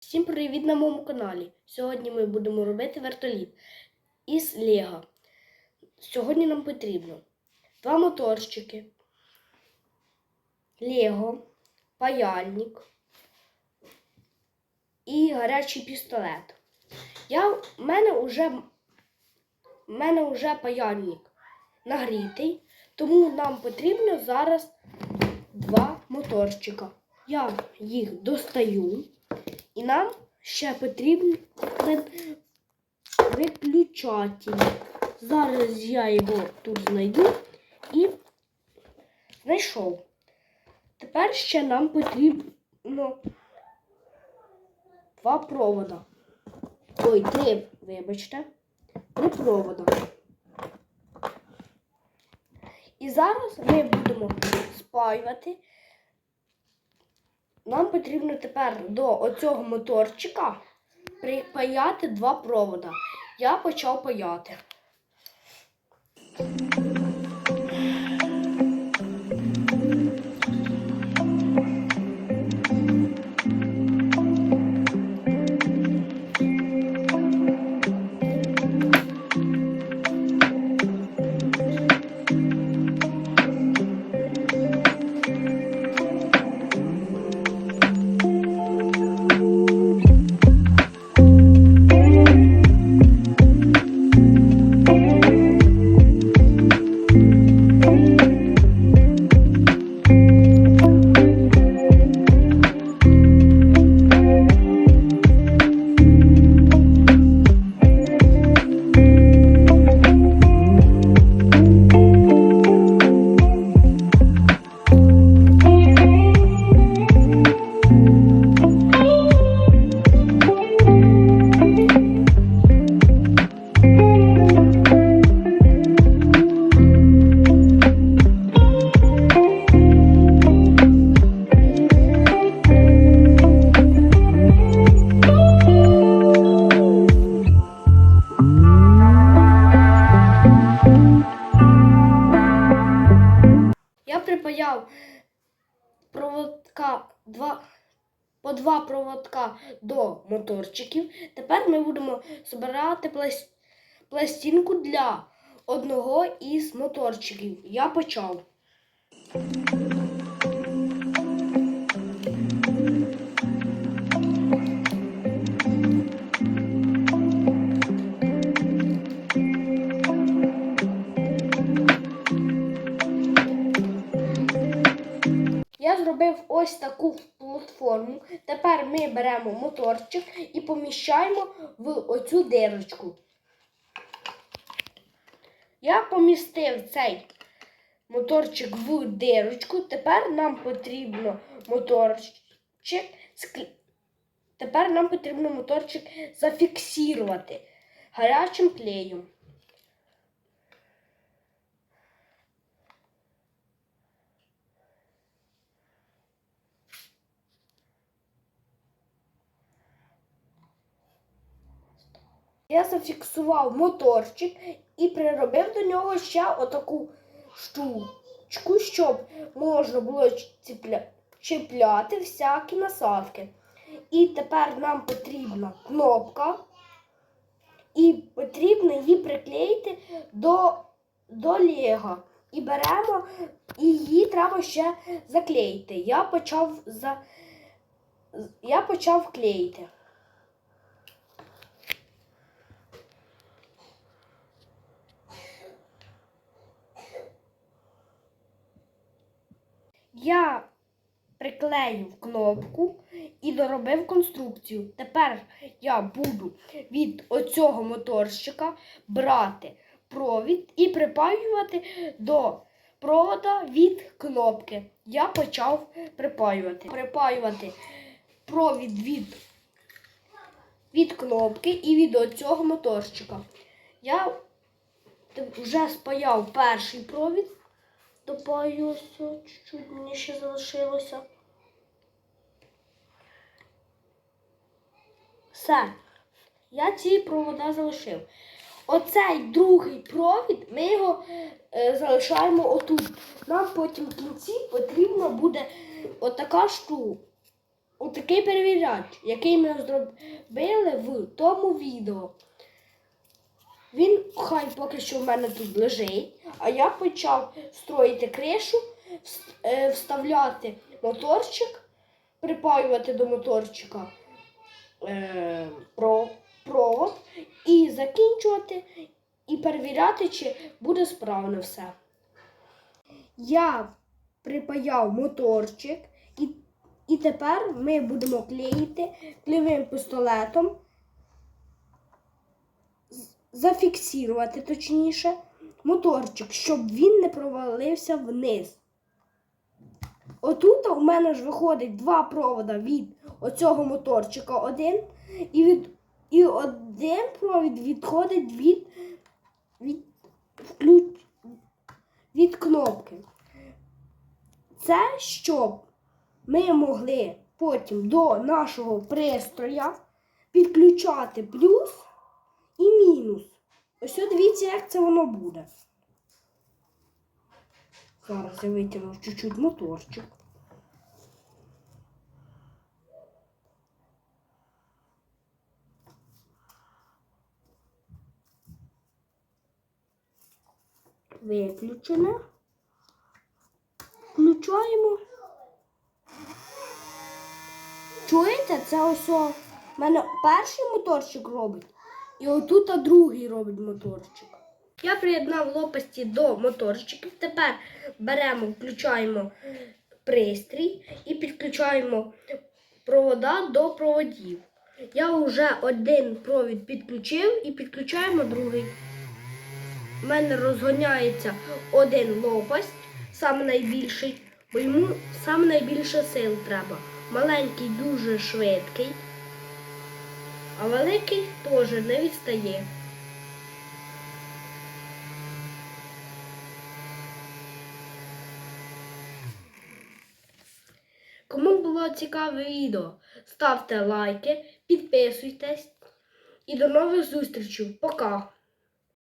Всім привіт на моєму каналі. Сьогодні ми будемо робити вертоліт із Лего. Сьогодні нам потрібно два моторчики, Лего, паяльник і гарячий пістолет. Я, в мене вже, в мене вже паяльник нагрітий, тому нам потрібно зараз два моторчика. Я їх достаю. І нам ще потрібен виключатель. Зараз я його тут знайду і знайшов. Тепер ще нам потрібно два провода. Ой, три, вибачте, три провода. І зараз ми будемо спаювати. Нам потрібно тепер до оцього моторчика припаяти два провода. Я почав паяти. По два проводка до моторчиків. Тепер ми будемо збирати плас- пластинку для одного із моторчиків. Я почав. Я зробив ось таку платформу. Тепер ми беремо моторчик і поміщаємо в оцю дирочку. Я помістив цей моторчик в дирочку. Тепер нам потрібно моторчик. Тепер нам потрібно моторчик зафіксувати гарячим клеєм. Я зафіксував моторчик і приробив до нього ще отаку штучку, щоб можна було чіпляти всякі насадки. І тепер нам потрібна кнопка, і потрібно її приклеїти до, до Лего. І беремо, і її треба ще заклеїти. Я почав за, я почав клеїти. Я приклеїв кнопку і доробив конструкцію. Тепер я буду від оцього моторщика брати провід і припаювати до провода від кнопки. Я почав припаювати. Припаювати провід від, від кнопки і від оцього моторщика. Я вже спаяв перший провід. Допаюся, чуть-чуть мені ще залишилося. Все. Я ці провода залишив. Оцей другий провід ми його е, залишаємо отут. Нам потім в кінці потрібна буде отака штука. отакий перевіряч, який ми зробили в тому відео. Він хай поки що в мене тут лежить, а я почав строїти кришу, е, вставляти моторчик, припаювати до моторчика е, провод і закінчувати, і перевіряти, чи буде справно все. Я припаяв моторчик, і, і тепер ми будемо клеїти клеєвим пістолетом, зафіксувати точніше моторчик, щоб він не провалився вниз. Отут у мене ж виходить два провода від оцього моторчика один, і, від, і один провід відходить від, від, включ, від кнопки. Це щоб ми могли потім до нашого пристроя підключати плюс і мінус. Ось от дивіться, як це воно буде. Зараз я витягну чуть-чуть моторчик. Виключене. Включаємо. Чуєте, це ось в мене перший моторчик робить, і отут другий робить моторчик. Я приєднав лопасті до моторчиків. Тепер беремо, включаємо пристрій і підключаємо провода до проводів. Я вже один провід підключив і підключаємо другий. У мене розгоняється один лопасть, саме найбільший, бо йому саме найбільше сил треба. Маленький дуже швидкий, а великий теж не відстає. Кому було цікаве відео, ставте лайки, підписуйтесь і до нових зустрічей. Пока!